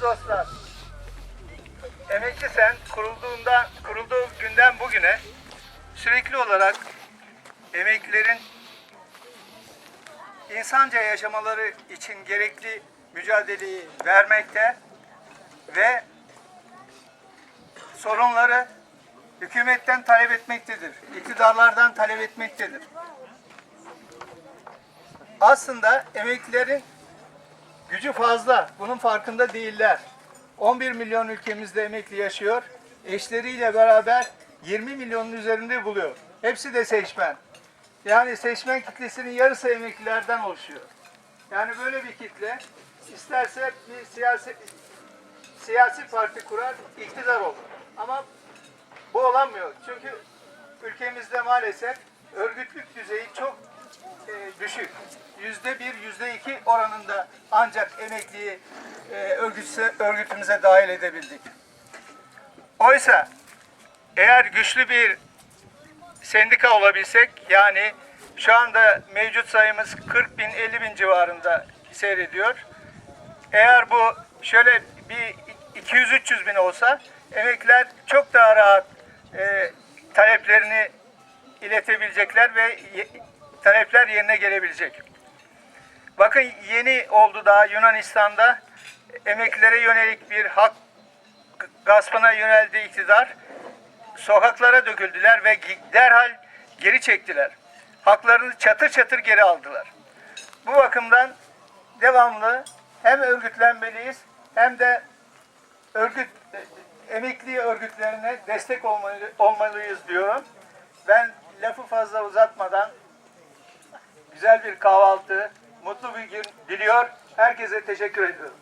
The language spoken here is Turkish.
Dostlar, Emekli Sen kurulduğundan, kurulduğu günden bugüne sürekli olarak emeklilerin insanca yaşamaları için gerekli mücadeleyi vermekte ve sorunları hükümetten talep etmektedir. iktidarlardan talep etmektedir. Aslında emeklilerin gücü fazla. Bunun farkında değiller. 11 milyon ülkemizde emekli yaşıyor. Eşleriyle beraber 20 milyonun üzerinde buluyor. Hepsi de seçmen. Yani seçmen kitlesinin yarısı emeklilerden oluşuyor. Yani böyle bir kitle isterse bir siyasi siyasi parti kurar, iktidar olur. Ama bu olamıyor. Çünkü ülkemizde maalesef örgütlük düzeyi çok e, düşük. Yüzde bir, yüzde iki oranında ancak emekliyi e, örgütse, örgütümüze dahil edebildik. Oysa eğer güçlü bir sendika olabilsek yani şu anda mevcut sayımız 40 bin 50 bin civarında seyrediyor. Eğer bu şöyle bir 200-300 bin olsa emekliler çok daha rahat e, taleplerini iletebilecekler ve talepler yerine gelebilecek. Bakın yeni oldu daha Yunanistan'da emeklilere yönelik bir hak gaspına yöneldi iktidar. Sokaklara döküldüler ve derhal geri çektiler. Haklarını çatır çatır geri aldılar. Bu bakımdan devamlı hem örgütlenmeliyiz hem de örgüt emekli örgütlerine destek olmalı, olmalıyız diyorum. Ben lafı fazla uzatmadan güzel bir kahvaltı, mutlu bir gün diliyor. Herkese teşekkür ediyorum.